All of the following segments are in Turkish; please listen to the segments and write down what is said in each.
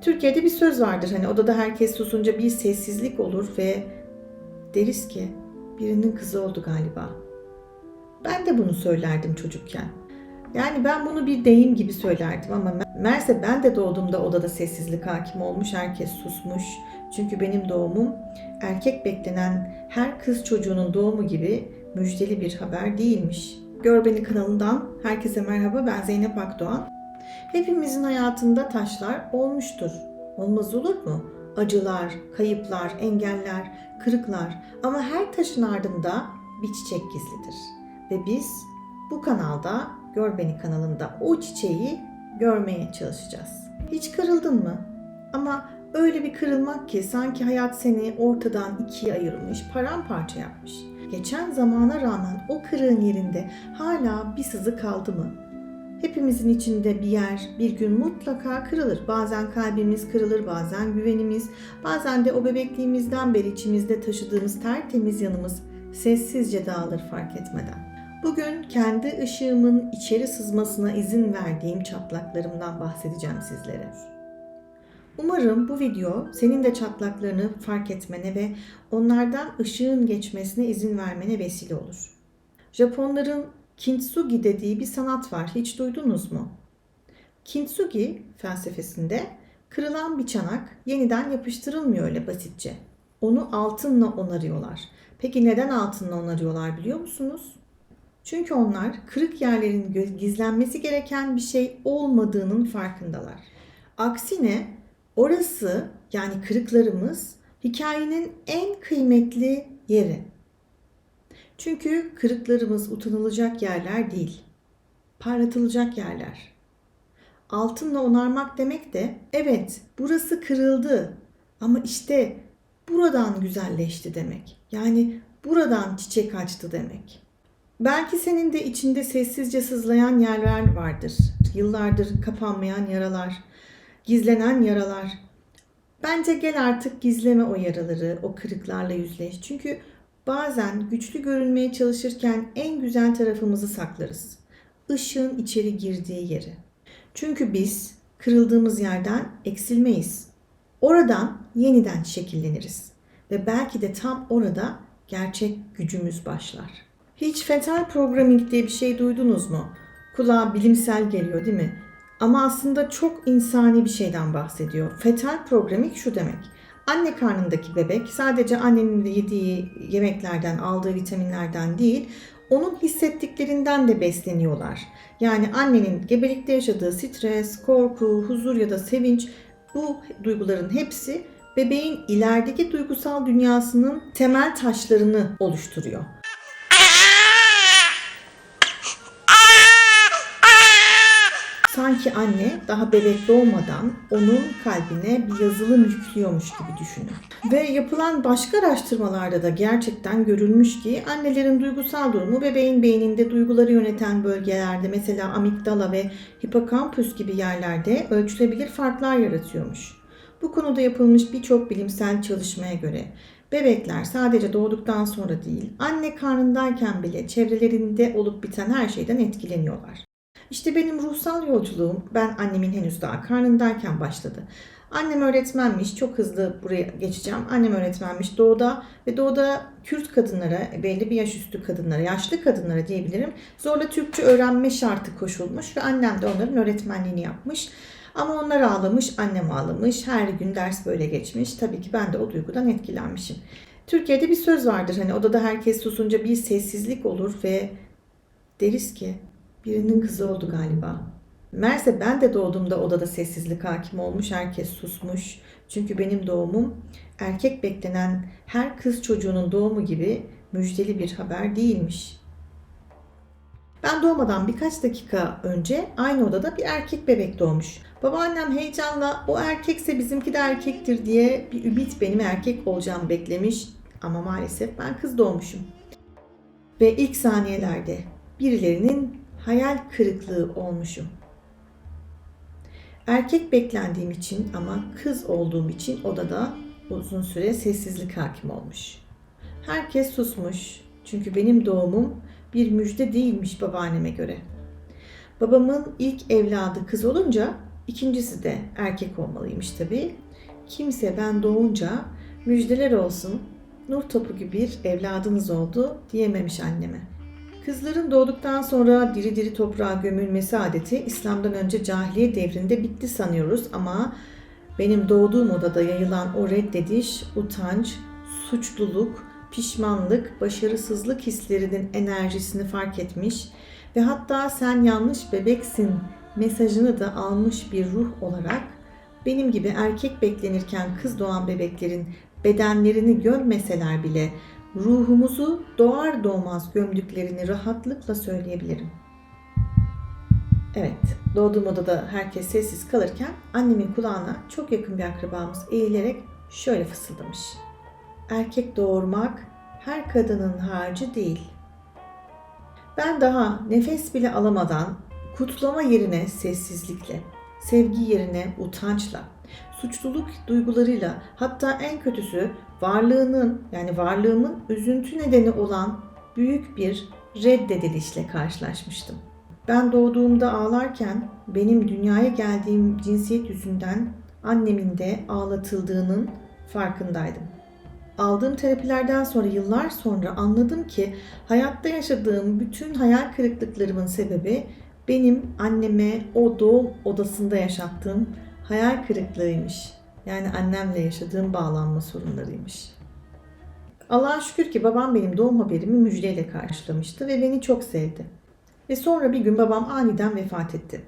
Türkiye'de bir söz vardır hani odada herkes susunca bir sessizlik olur ve deriz ki birinin kızı oldu galiba. Ben de bunu söylerdim çocukken. Yani ben bunu bir deyim gibi söylerdim ama Merse ben de doğduğumda odada sessizlik hakim olmuş, herkes susmuş. Çünkü benim doğumum erkek beklenen her kız çocuğunun doğumu gibi müjdeli bir haber değilmiş. Gör Beni kanalından herkese merhaba ben Zeynep Akdoğan. Hepimizin hayatında taşlar olmuştur. Olmaz olur mu? Acılar, kayıplar, engeller, kırıklar ama her taşın ardında bir çiçek gizlidir. Ve biz bu kanalda Gör Beni kanalında o çiçeği görmeye çalışacağız. Hiç kırıldın mı? Ama öyle bir kırılmak ki sanki hayat seni ortadan ikiye ayırmış, paramparça yapmış. Geçen zamana rağmen o kırığın yerinde hala bir sızı kaldı mı? Hepimizin içinde bir yer bir gün mutlaka kırılır. Bazen kalbimiz kırılır, bazen güvenimiz, bazen de o bebekliğimizden beri içimizde taşıdığımız tertemiz yanımız sessizce dağılır fark etmeden. Bugün kendi ışığımın içeri sızmasına izin verdiğim çatlaklarımdan bahsedeceğim sizlere. Umarım bu video senin de çatlaklarını fark etmene ve onlardan ışığın geçmesine izin vermene vesile olur. Japonların kintsugi dediği bir sanat var. Hiç duydunuz mu? Kintsugi felsefesinde kırılan bir çanak yeniden yapıştırılmıyor öyle basitçe. Onu altınla onarıyorlar. Peki neden altınla onarıyorlar biliyor musunuz? Çünkü onlar kırık yerlerin gizlenmesi gereken bir şey olmadığının farkındalar. Aksine orası yani kırıklarımız hikayenin en kıymetli yeri. Çünkü kırıklarımız utanılacak yerler değil, parlatılacak yerler. Altınla onarmak demek de evet burası kırıldı ama işte buradan güzelleşti demek. Yani buradan çiçek açtı demek. Belki senin de içinde sessizce sızlayan yerler vardır. Yıllardır kapanmayan yaralar, gizlenen yaralar. Bence gel artık gizleme o yaraları, o kırıklarla yüzleş. Çünkü bazen güçlü görünmeye çalışırken en güzel tarafımızı saklarız. Işığın içeri girdiği yeri. Çünkü biz kırıldığımız yerden eksilmeyiz. Oradan yeniden şekilleniriz. Ve belki de tam orada gerçek gücümüz başlar. Hiç fetal programming diye bir şey duydunuz mu? Kulağa bilimsel geliyor değil mi? Ama aslında çok insani bir şeyden bahsediyor. Fetal programming şu demek. Anne karnındaki bebek sadece annenin yediği yemeklerden, aldığı vitaminlerden değil, onun hissettiklerinden de besleniyorlar. Yani annenin gebelikte yaşadığı stres, korku, huzur ya da sevinç bu duyguların hepsi bebeğin ilerideki duygusal dünyasının temel taşlarını oluşturuyor. Sanki anne daha bebek doğmadan onun kalbine bir yazılım yüklüyormuş gibi düşünün. Ve yapılan başka araştırmalarda da gerçekten görülmüş ki annelerin duygusal durumu bebeğin beyninde duyguları yöneten bölgelerde mesela amigdala ve hipokampüs gibi yerlerde ölçülebilir farklar yaratıyormuş. Bu konuda yapılmış birçok bilimsel çalışmaya göre bebekler sadece doğduktan sonra değil, anne karnındayken bile çevrelerinde olup biten her şeyden etkileniyorlar. İşte benim ruhsal yolculuğum ben annemin henüz daha karnındayken başladı. Annem öğretmenmiş, çok hızlı buraya geçeceğim. Annem öğretmenmiş doğuda ve doğuda Kürt kadınlara, belli bir yaş üstü kadınlara, yaşlı kadınlara diyebilirim. Zorla Türkçe öğrenme şartı koşulmuş ve annem de onların öğretmenliğini yapmış. Ama onlar ağlamış, annem ağlamış. Her gün ders böyle geçmiş. Tabii ki ben de o duygudan etkilenmişim. Türkiye'de bir söz vardır hani odada herkes susunca bir sessizlik olur ve deriz ki birinin kızı oldu galiba. Merse ben de doğduğumda odada sessizlik hakim olmuş, herkes susmuş. Çünkü benim doğumum erkek beklenen her kız çocuğunun doğumu gibi müjdeli bir haber değilmiş. Ben doğmadan birkaç dakika önce aynı odada bir erkek bebek doğmuş. Babaannem heyecanla o erkekse bizimki de erkektir diye bir ümit benim erkek olacağım beklemiş. Ama maalesef ben kız doğmuşum. Ve ilk saniyelerde birilerinin hayal kırıklığı olmuşum. Erkek beklendiğim için ama kız olduğum için odada uzun süre sessizlik hakim olmuş. Herkes susmuş çünkü benim doğumum bir müjde değilmiş babaanneme göre. Babamın ilk evladı kız olunca İkincisi de erkek olmalıymış tabii. Kimse ben doğunca müjdeler olsun, nur topu gibi bir evladınız oldu diyememiş anneme. Kızların doğduktan sonra diri diri toprağa gömülmesi adeti İslam'dan önce cahiliye devrinde bitti sanıyoruz ama benim doğduğum odada yayılan o reddediş, utanç, suçluluk, pişmanlık, başarısızlık hislerinin enerjisini fark etmiş ve hatta sen yanlış bebeksin mesajını da almış bir ruh olarak benim gibi erkek beklenirken kız doğan bebeklerin bedenlerini gömmeseler bile ruhumuzu doğar doğmaz gömdüklerini rahatlıkla söyleyebilirim. Evet, doğduğum odada herkes sessiz kalırken annemin kulağına çok yakın bir akrabamız eğilerek şöyle fısıldamış. Erkek doğurmak her kadının harcı değil. Ben daha nefes bile alamadan kutlama yerine sessizlikle, sevgi yerine utançla, suçluluk duygularıyla hatta en kötüsü varlığının yani varlığımın üzüntü nedeni olan büyük bir reddedilişle karşılaşmıştım. Ben doğduğumda ağlarken benim dünyaya geldiğim cinsiyet yüzünden annemin de ağlatıldığının farkındaydım. Aldığım terapilerden sonra yıllar sonra anladım ki hayatta yaşadığım bütün hayal kırıklıklarımın sebebi benim anneme o doğum odasında yaşattığım hayal kırıklığıymış. Yani annemle yaşadığım bağlanma sorunlarıymış. Allah'a şükür ki babam benim doğum haberimi müjdeyle karşılamıştı ve beni çok sevdi. Ve sonra bir gün babam aniden vefat etti.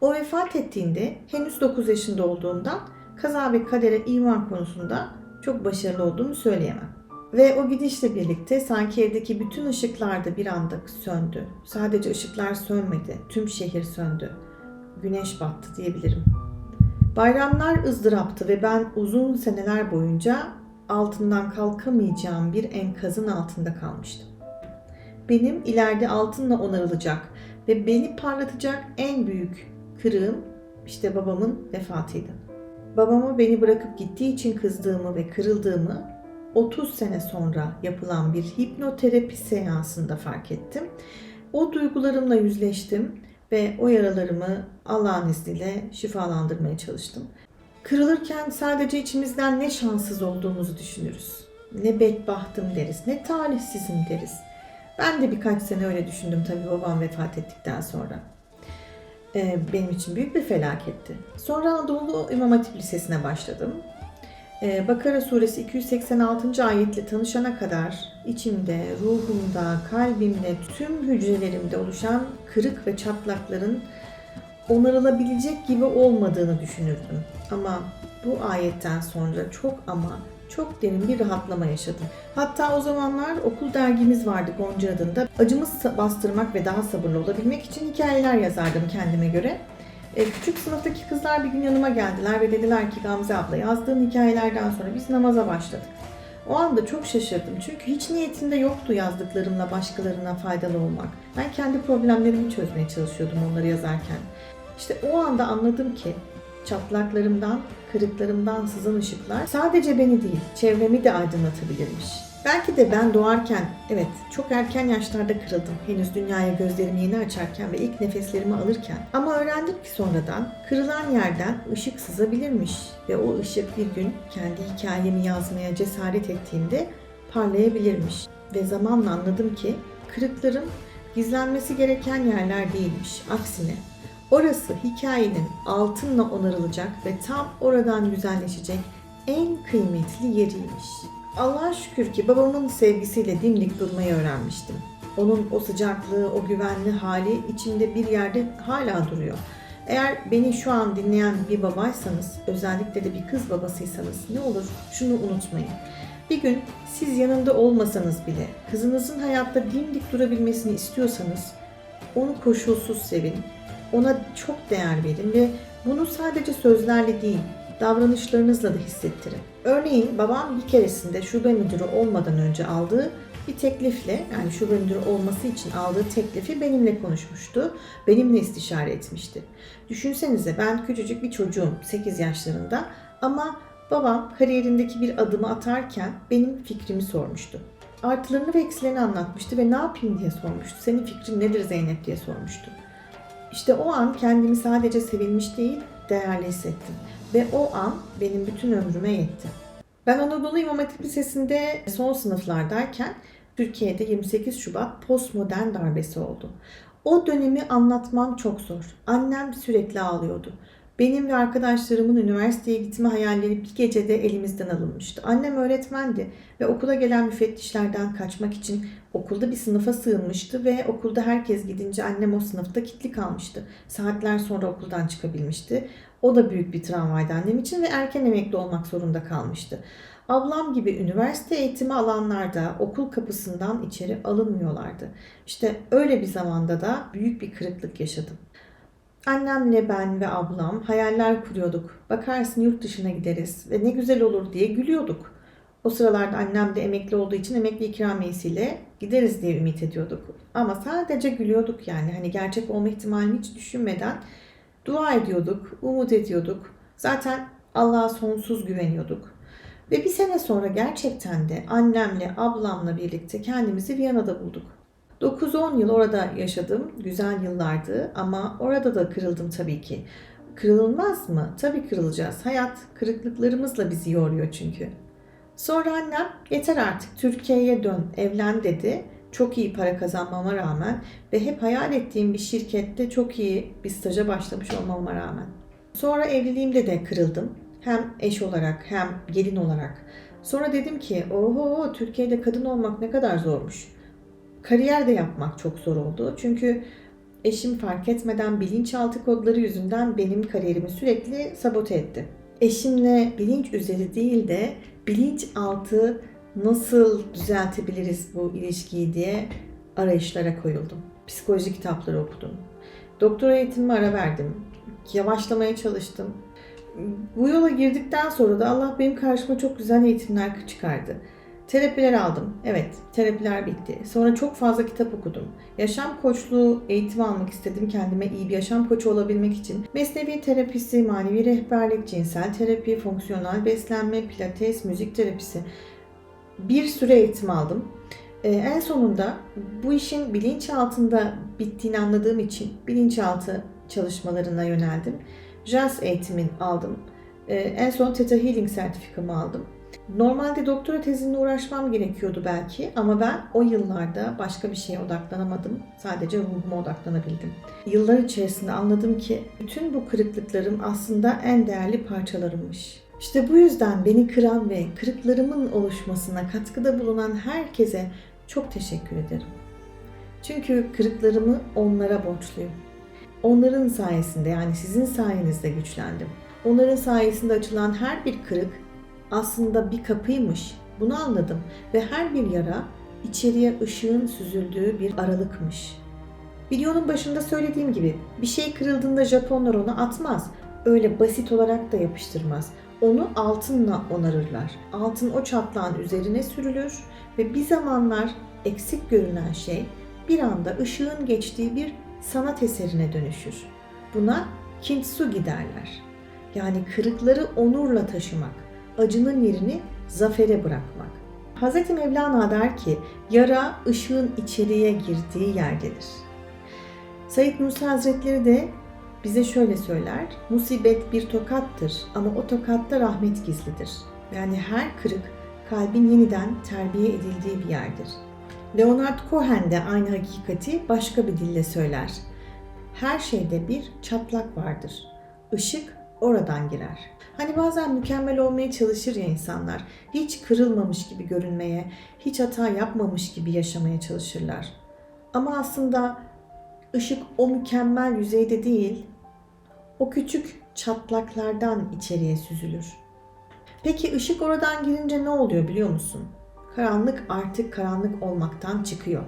O vefat ettiğinde henüz 9 yaşında olduğundan kaza ve kadere iman konusunda çok başarılı olduğumu söyleyemem. Ve o gidişle birlikte sanki evdeki bütün ışıklar da bir anda söndü. Sadece ışıklar sönmedi, tüm şehir söndü. Güneş battı diyebilirim. Bayramlar ızdıraptı ve ben uzun seneler boyunca altından kalkamayacağım bir enkazın altında kalmıştım. Benim ileride altınla onarılacak ve beni parlatacak en büyük kırığım işte babamın vefatıydı. Babama beni bırakıp gittiği için kızdığımı ve kırıldığımı 30 sene sonra yapılan bir hipnoterapi seansında fark ettim. O duygularımla yüzleştim ve o yaralarımı Allah'ın izniyle şifalandırmaya çalıştım. Kırılırken sadece içimizden ne şanssız olduğumuzu düşünürüz. Ne bedbahtım deriz, ne talihsizim deriz. Ben de birkaç sene öyle düşündüm tabii babam vefat ettikten sonra. Ee, benim için büyük bir felaketti. Sonra Anadolu İmam Hatip Lisesi'ne başladım. Ee, Bakara suresi 286. ayetle tanışana kadar içimde, ruhumda, kalbimde, tüm hücrelerimde oluşan kırık ve çatlakların onarılabilecek gibi olmadığını düşünürdüm. Ama bu ayetten sonra çok ama çok derin bir rahatlama yaşadım. Hatta o zamanlar okul dergimiz vardı Gonca adında. Acımı bastırmak ve daha sabırlı olabilmek için hikayeler yazardım kendime göre. E, küçük sınıftaki kızlar bir gün yanıma geldiler ve dediler ki Gamze abla yazdığın hikayelerden sonra biz namaza başladık. O anda çok şaşırdım çünkü hiç niyetimde yoktu yazdıklarımla başkalarına faydalı olmak. Ben kendi problemlerimi çözmeye çalışıyordum onları yazarken. İşte o anda anladım ki çatlaklarımdan, kırıklarımdan sızan ışıklar sadece beni değil, çevremi de aydınlatabilirmiş. Belki de ben doğarken, evet çok erken yaşlarda kırıldım. Henüz dünyaya gözlerimi yeni açarken ve ilk nefeslerimi alırken. Ama öğrendim ki sonradan kırılan yerden ışık sızabilirmiş. Ve o ışık bir gün kendi hikayemi yazmaya cesaret ettiğimde parlayabilirmiş. Ve zamanla anladım ki kırıklarım gizlenmesi gereken yerler değilmiş. Aksine orası hikayenin altınla onarılacak ve tam oradan güzelleşecek en kıymetli yeriymiş. Allah'a şükür ki babamın sevgisiyle dimdik durmayı öğrenmiştim. Onun o sıcaklığı, o güvenli hali içimde bir yerde hala duruyor. Eğer beni şu an dinleyen bir babaysanız, özellikle de bir kız babasıysanız ne olur şunu unutmayın. Bir gün siz yanında olmasanız bile kızınızın hayatta dimdik durabilmesini istiyorsanız onu koşulsuz sevin. Ona çok değer verin ve bunu sadece sözlerle değil, davranışlarınızla da hissettirin. Örneğin babam bir keresinde şube müdürü olmadan önce aldığı bir teklifle yani şube müdürü olması için aldığı teklifi benimle konuşmuştu. Benimle istişare etmişti. Düşünsenize ben küçücük bir çocuğum 8 yaşlarında ama babam kariyerindeki bir adımı atarken benim fikrimi sormuştu. Artılarını ve eksilerini anlatmıştı ve ne yapayım diye sormuştu. Senin fikrin nedir Zeynep diye sormuştu. İşte o an kendimi sadece sevilmiş değil, değerli hissettim. Ve o an benim bütün ömrüme yetti. Ben Anadolu İmam Hatip Lisesi'nde son sınıflardayken Türkiye'de 28 Şubat postmodern darbesi oldu. O dönemi anlatmam çok zor. Annem sürekli ağlıyordu. Benim ve arkadaşlarımın üniversiteye gitme hayalleri bir gecede elimizden alınmıştı. Annem öğretmendi ve okula gelen müfettişlerden kaçmak için okulda bir sınıfa sığınmıştı ve okulda herkes gidince annem o sınıfta kilitli kalmıştı. Saatler sonra okuldan çıkabilmişti. O da büyük bir travmaydı annem için ve erken emekli olmak zorunda kalmıştı. Ablam gibi üniversite eğitimi alanlarda okul kapısından içeri alınmıyorlardı. İşte öyle bir zamanda da büyük bir kırıklık yaşadım. Annemle ben ve ablam hayaller kuruyorduk. Bakarsın yurt dışına gideriz ve ne güzel olur diye gülüyorduk. O sıralarda annem de emekli olduğu için emekli ikramiyesiyle gideriz diye ümit ediyorduk. Ama sadece gülüyorduk yani. Hani gerçek olma ihtimalini hiç düşünmeden dua ediyorduk, umut ediyorduk. Zaten Allah'a sonsuz güveniyorduk. Ve bir sene sonra gerçekten de annemle, ablamla birlikte kendimizi Viyana'da bulduk. 9-10 yıl orada yaşadım. Güzel yıllardı ama orada da kırıldım tabii ki. Kırılmaz mı? Tabii kırılacağız. Hayat kırıklıklarımızla bizi yoruyor çünkü. Sonra annem yeter artık Türkiye'ye dön, evlen dedi. Çok iyi para kazanmama rağmen ve hep hayal ettiğim bir şirkette çok iyi bir staja başlamış olmama rağmen. Sonra evliliğimde de kırıldım. Hem eş olarak hem gelin olarak. Sonra dedim ki oho Türkiye'de kadın olmak ne kadar zormuş. Kariyer de yapmak çok zor oldu. Çünkü eşim fark etmeden bilinçaltı kodları yüzünden benim kariyerimi sürekli sabote etti. Eşimle bilinç üzeri değil de bilinçaltı nasıl düzeltebiliriz bu ilişkiyi diye arayışlara koyuldum. Psikoloji kitapları okudum. Doktora eğitimime ara verdim. Yavaşlamaya çalıştım. Bu yola girdikten sonra da Allah benim karşıma çok güzel eğitimler çıkardı. Terapiler aldım. Evet, terapiler bitti. Sonra çok fazla kitap okudum. Yaşam koçluğu eğitimi almak istedim kendime iyi bir yaşam koçu olabilmek için. Mesnevi terapisi, manevi rehberlik, cinsel terapi, fonksiyonel beslenme, pilates, müzik terapisi. Bir süre eğitim aldım. Ee, en sonunda bu işin bilinçaltında bittiğini anladığım için bilinçaltı çalışmalarına yöneldim. JAS eğitimini aldım. Ee, en son Theta Healing sertifikamı aldım. Normalde doktora tezimle uğraşmam gerekiyordu belki ama ben o yıllarda başka bir şeye odaklanamadım. Sadece ruhuma odaklanabildim. Yıllar içerisinde anladım ki bütün bu kırıklıklarım aslında en değerli parçalarımmış. İşte bu yüzden beni kıran ve kırıklarımın oluşmasına katkıda bulunan herkese çok teşekkür ederim. Çünkü kırıklarımı onlara borçluyum. Onların sayesinde yani sizin sayenizde güçlendim. Onların sayesinde açılan her bir kırık aslında bir kapıymış. Bunu anladım ve her bir yara içeriye ışığın süzüldüğü bir aralıkmış. Videonun başında söylediğim gibi bir şey kırıldığında Japonlar onu atmaz. Öyle basit olarak da yapıştırmaz. Onu altınla onarırlar. Altın o çatlağın üzerine sürülür ve bir zamanlar eksik görünen şey bir anda ışığın geçtiği bir sanat eserine dönüşür. Buna kintsugi derler. Yani kırıkları onurla taşımak acının yerini zafere bırakmak. Hz. Mevlana der ki, yara ışığın içeriye girdiği yerdedir. Said Nursi Hazretleri de bize şöyle söyler, musibet bir tokattır ama o tokatta rahmet gizlidir. Yani her kırık kalbin yeniden terbiye edildiği bir yerdir. Leonard Cohen de aynı hakikati başka bir dille söyler. Her şeyde bir çatlak vardır. Işık oradan girer. Hani bazen mükemmel olmaya çalışır ya insanlar. Hiç kırılmamış gibi görünmeye, hiç hata yapmamış gibi yaşamaya çalışırlar. Ama aslında ışık o mükemmel yüzeyde değil, o küçük çatlaklardan içeriye süzülür. Peki ışık oradan girince ne oluyor biliyor musun? Karanlık artık karanlık olmaktan çıkıyor.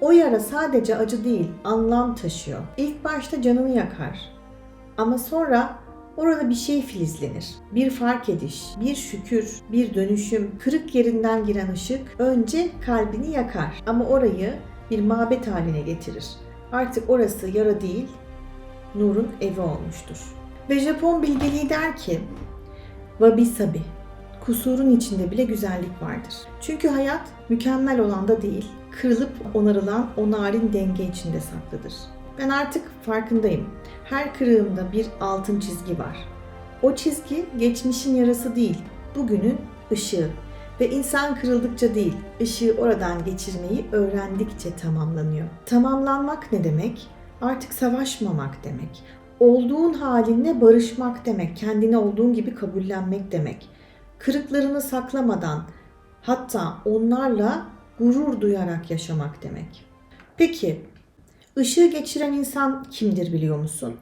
O yara sadece acı değil, anlam taşıyor. İlk başta canını yakar. Ama sonra Orada bir şey filizlenir. Bir fark ediş, bir şükür, bir dönüşüm, kırık yerinden giren ışık önce kalbini yakar ama orayı bir mabet haline getirir. Artık orası yara değil, nurun evi olmuştur. Ve Japon bilgeliği der ki, Wabi sabi, kusurun içinde bile güzellik vardır. Çünkü hayat mükemmel olan da değil, kırılıp onarılan o narin denge içinde saklıdır. Ben artık farkındayım. Her kırığımda bir altın çizgi var. O çizgi geçmişin yarası değil, bugünün ışığı. Ve insan kırıldıkça değil, ışığı oradan geçirmeyi öğrendikçe tamamlanıyor. Tamamlanmak ne demek? Artık savaşmamak demek. Olduğun halinle barışmak demek, kendini olduğun gibi kabullenmek demek. Kırıklarını saklamadan, hatta onlarla gurur duyarak yaşamak demek. Peki, ışığı geçiren insan kimdir biliyor musun?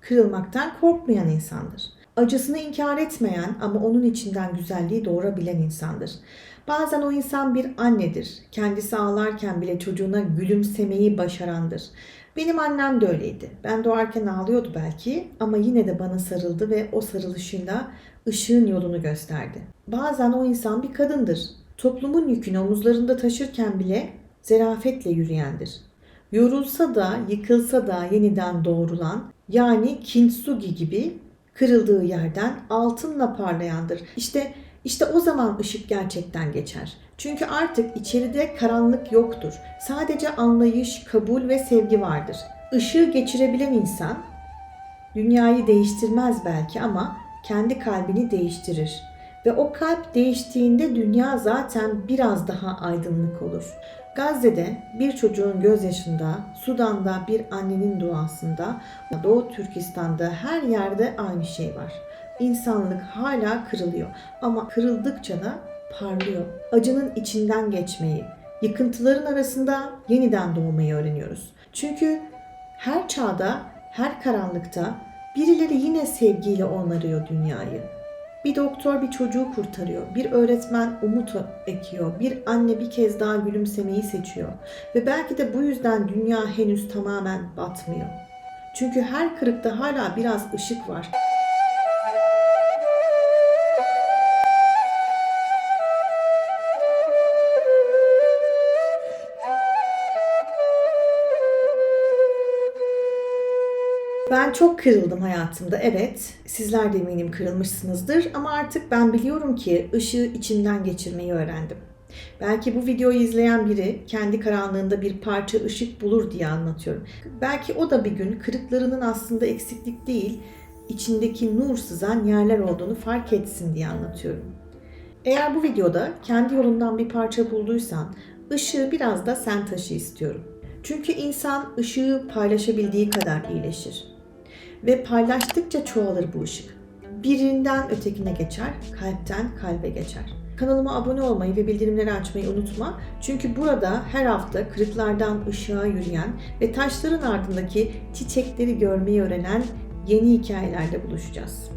Kırılmaktan korkmayan insandır. Acısını inkar etmeyen ama onun içinden güzelliği doğurabilen insandır. Bazen o insan bir annedir. Kendisi ağlarken bile çocuğuna gülümsemeyi başarandır. Benim annem de öyleydi. Ben doğarken ağlıyordu belki ama yine de bana sarıldı ve o sarılışıyla ışığın yolunu gösterdi. Bazen o insan bir kadındır. Toplumun yükünü omuzlarında taşırken bile zerafetle yürüyendir. Yorulsa da, yıkılsa da yeniden doğrulan, yani kintsugi gibi kırıldığı yerden altınla parlayandır. İşte işte o zaman ışık gerçekten geçer. Çünkü artık içeride karanlık yoktur. Sadece anlayış, kabul ve sevgi vardır. Işığı geçirebilen insan dünyayı değiştirmez belki ama kendi kalbini değiştirir. Ve o kalp değiştiğinde dünya zaten biraz daha aydınlık olur. Gazze'de bir çocuğun gözyaşında, Sudan'da bir annenin duasında, Doğu Türkistan'da her yerde aynı şey var. İnsanlık hala kırılıyor ama kırıldıkça da parlıyor. Acının içinden geçmeyi, yıkıntıların arasında yeniden doğmayı öğreniyoruz. Çünkü her çağda, her karanlıkta birileri yine sevgiyle onarıyor dünyayı. Bir doktor bir çocuğu kurtarıyor. Bir öğretmen umut ekiyor. Bir anne bir kez daha gülümsemeyi seçiyor. Ve belki de bu yüzden dünya henüz tamamen batmıyor. Çünkü her kırıkta hala biraz ışık var. Ben çok kırıldım hayatımda. Evet, sizler de eminim kırılmışsınızdır ama artık ben biliyorum ki ışığı içimden geçirmeyi öğrendim. Belki bu videoyu izleyen biri kendi karanlığında bir parça ışık bulur diye anlatıyorum. Belki o da bir gün kırıklarının aslında eksiklik değil, içindeki nur sızan yerler olduğunu fark etsin diye anlatıyorum. Eğer bu videoda kendi yolundan bir parça bulduysan, ışığı biraz da sen taşı istiyorum. Çünkü insan ışığı paylaşabildiği kadar iyileşir. Ve paylaştıkça çoğalır bu ışık. Birinden ötekine geçer, kalpten kalbe geçer. Kanalıma abone olmayı ve bildirimleri açmayı unutma. Çünkü burada her hafta kırıklardan ışığa yürüyen ve taşların ardındaki çiçekleri görmeyi öğrenen yeni hikayelerde buluşacağız.